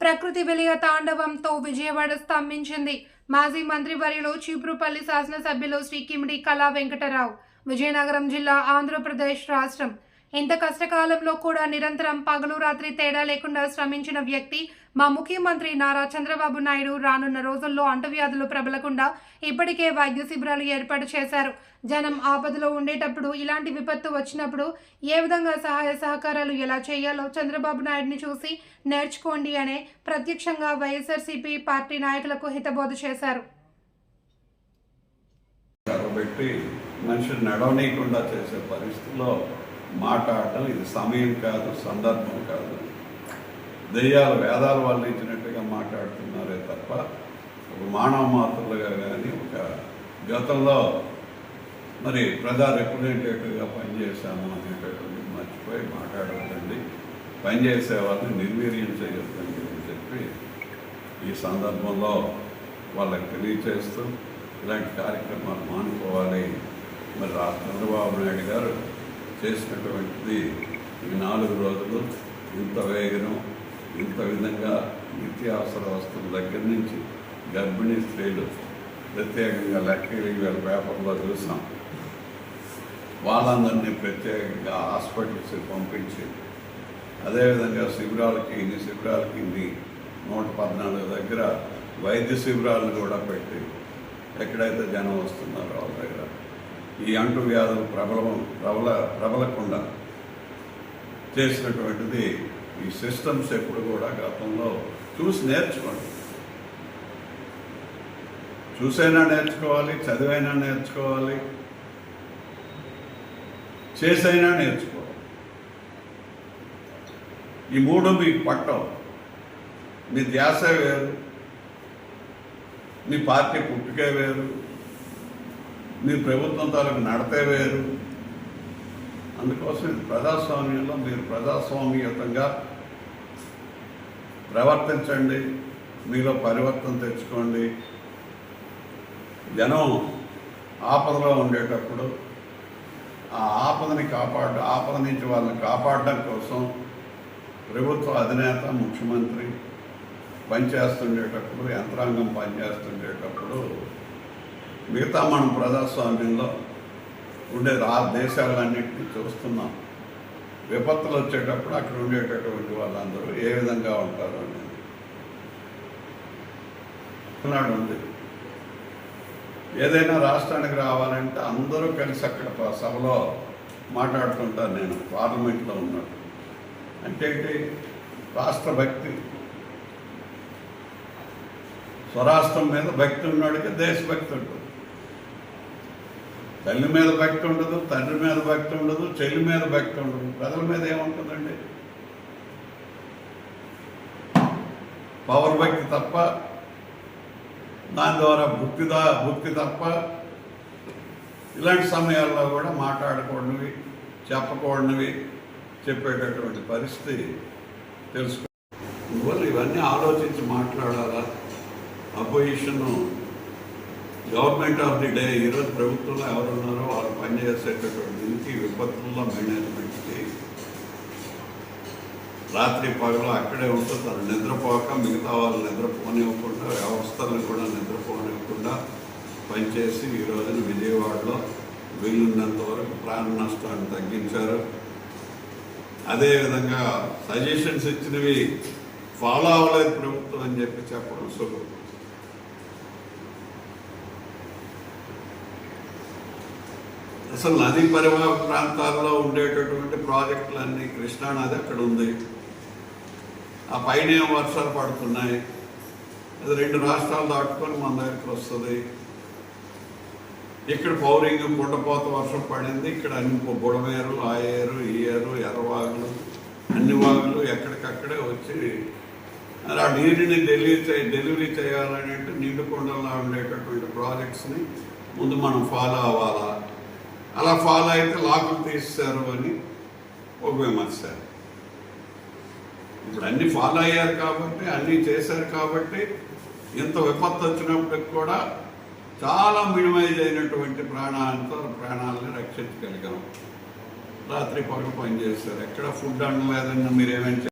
ప్రకృతి వెలియ తాండవంతో విజయవాడ స్తంభించింది. మాజీ మంత్రి వర్యులు చీపురుపల్లి శాసనసభ్యులు శ్రీ కిమిడి కళా వెంకటరావు. విజయనగరం జిల్లా ఆంధ్రప్రదేశ్ రాష్ట్రం. ఇంత కష్టకాలంలో కూడా నిరంతరం పగలు రాత్రి తేడా లేకుండా శ్రమించిన వ్యక్తి మా ముఖ్యమంత్రి నారా చంద్రబాబు నాయుడు రానున్న రోజుల్లో అంటువ్యాధులు ప్రబలకుండా ఇప్పటికే వైద్య శిబిరాలు ఏర్పాటు చేశారు. జనం ఆపదలో ఉండేటప్పుడు ఇలాంటి విపత్తు వచ్చినప్పుడు ఏ విధంగా సహాయ సహకారాలు ఎలా చేయాలో చంద్రబాబు నాయుడిని చూసి నేర్చుకోండి అనే ప్రత్యక్షంగా వైఎస్ఆర్సీపీ పార్టీ నాయకులకు హితబోధ చేశారు. నడవనీయకుండా చేసే పరిస్థితిలో మాట్లాడటం ఇది సమయం కాదు సందర్భం కాదు. దెయ్యాలు వేదాలు వాళ్ళు ఇచ్చినట్టుగా మాట్లాడుతున్నారే తప్ప ఒక మానవ మాతృలుగా కానీ ఒక గతంలో మరి ప్రజా రిప్రజెంటేటివ్గా పనిచేశాము అనేటటువంటి మర్చిపోయి మాట్లాడవద్దండి పనిచేసే వాళ్ళని నిర్వీర్యం చేయొద్దండి అని చెప్పి ఈ సందర్భంలో వాళ్ళకి తెలియచేస్తూ ఇలాంటి కార్యక్రమాలు మానుకోవాలి. మరి రా చంద్రబాబు నాయుడు గారు చేసినటువంటిది ఈ నాలుగు రోజులు ఇంత వేగనం ఇంత విధంగా నిత్యావసర వస్తువుల దగ్గర నుంచి గర్భిణీ స్త్రీలు ప్రత్యేకంగా లెక్కలు వేల పేపర్లో చూసాం. వాళ్ళందరినీ ప్రత్యేకంగా హాస్పిటల్స్కి పంపించి అదేవిధంగా శిబిరాలకి ఇన్ని శిబిరాలకి ఇన్ని నూట పద్నాలుగు దగ్గర వైద్య శిబిరాలను కూడా పెట్టి ఎక్కడైతే జనం వస్తున్నారో వాళ్ళ దగ్గర. ఈ అంటు వ్యాధులు ప్రబలం ప్రబల ప్రబలకుండా చేసినటువంటిది ఈ సిస్టమ్స్ ఎప్పుడు కూడా గతంలో చూసి నేర్చుకోండి. చూసైనా నేర్చుకోవాలి చదివైనా నేర్చుకోవాలి చేసైనా నేర్చుకోవాలి. ఈ మూడు మీకు పట్టవు. మీ ధ్యాస వేరు మీ పార్టీ పుట్టుకే వేరు మీ ప్రభుత్వం తాలూకు నడతే వేరు అందుకోసం ఇది ప్రజాస్వామ్యంలో మీరు ప్రజాస్వామ్యతంగా ప్రవర్తించండి మీలో పరివర్తన తెచ్చుకోండి. జనం ఆపదలో ఉండేటప్పుడు ఆ ఆపదని కాపాడ ఆపద నుంచి వాళ్ళని కాపాడడం కోసం ప్రభుత్వ అధినేత ముఖ్యమంత్రి పనిచేస్తుండేటప్పుడు యంత్రాంగం పనిచేస్తుండేటప్పుడు మిగతా మనం ప్రజాస్వామ్యంలో ఉండే ఆ దేశాలన్నింటినీ చూస్తున్నాం. విపత్తులు వచ్చేటప్పుడు అక్కడ ఉండేటటువంటి వాళ్ళందరూ ఏ విధంగా ఉంటారు అనేది. నాడు ఉంది. ఏదైనా రాష్ట్రానికి రావాలంటే అందరూ కలిసి అక్కడ సభలో మాట్లాడుతుంటాను నేను పార్లమెంట్లో ఉన్నాడు అంటే ఏంటి? రాష్ట్ర భక్తి. స్వరాష్ట్రం మీద భక్తి ఉన్నాడు దేశభక్తి ఉంటుంది. తల్లి మీద భక్తి ఉండదు తండ్రి మీద భక్తి ఉండదు చెల్లి మీద భక్తి ఉండదు. ప్రజల మీద ఏముంటుందండి? పవర్ భక్తి తప్ప దాని ద్వారా భుక్తిదా భుక్తి తప్ప ఇలాంటి సమయాల్లో కూడా మాట్లాడకూడనివి చెప్పకూడనివి చెప్పేటటువంటి పరిస్థితి తెలుసుకో. ఇవన్నీ ఆలోచించి మాట్లాడాలా? Opposition government of the day ఈరోజు ప్రభుత్వంలో ఎవరున్నారో వాళ్ళు పనిచేసేటటువంటి దీనికి విపత్తుల్లో మేనేజ్మెంట్కి రాత్రి పగలు అక్కడే ఉంటూ తను నిద్రపోక మిగతా వాళ్ళు నిద్రపోనివ్వకుండా వ్యవస్థలను కూడా నిద్రపోనివ్వకుండా పనిచేసి ఈ రోజున విజయవాడలో వీలున్నంత వరకు ప్రాణ నష్టాన్ని తగ్గించారు. అదేవిధంగా సజెషన్స్ ఇచ్చినవి ఫాలో అవ్వలేదు ప్రభుత్వం అని చెప్పి చెప్పడం సులభం. అసలు నదీ పరివాహ ప్రాంతాల్లో ఉండేటటువంటి ప్రాజెక్టులన్నీ కృష్ణానది అక్కడ ఉంది. ఆ పైన వర్షాలు పడుతున్నాయి. అది రెండు రాష్ట్రాలు దాటుకొని మన దగ్గరికి వస్తుంది. ఇక్కడ పౌరింగ్ గుండపోత వర్షం పడింది. ఇక్కడ అన్ని బుడమేరు ఆయేరు ఏరు ఎర్రవాగులు అన్ని వాగులు ఎక్కడికక్కడే వచ్చి ఆ నీటిని డెలివరీ డెలివరీ చేయాలని అంటే నీటి కొండల్లో ఉండేటటువంటి ప్రాజెక్ట్స్ని ముందు మనం ఫాలో అవ్వాలా? అలా ఫాలో అయితే లాకులు తీస్తారు అని ఒక విమర్శారు ఇప్పుడు అన్ని ఫాలో అయ్యారు కాబట్టి అన్నీ చేశారు కాబట్టి ఇంత విపత్తు వచ్చినప్పటికి కూడా చాలా మినిమైజ్ అయినటువంటి ప్రాణాలతో ప్రాణాలను రక్షించగలిగాం. రాత్రి పగలు పనిచేస్తారు ఎక్కడ ఫుడ్ అనలేదన్న మీరేమైనా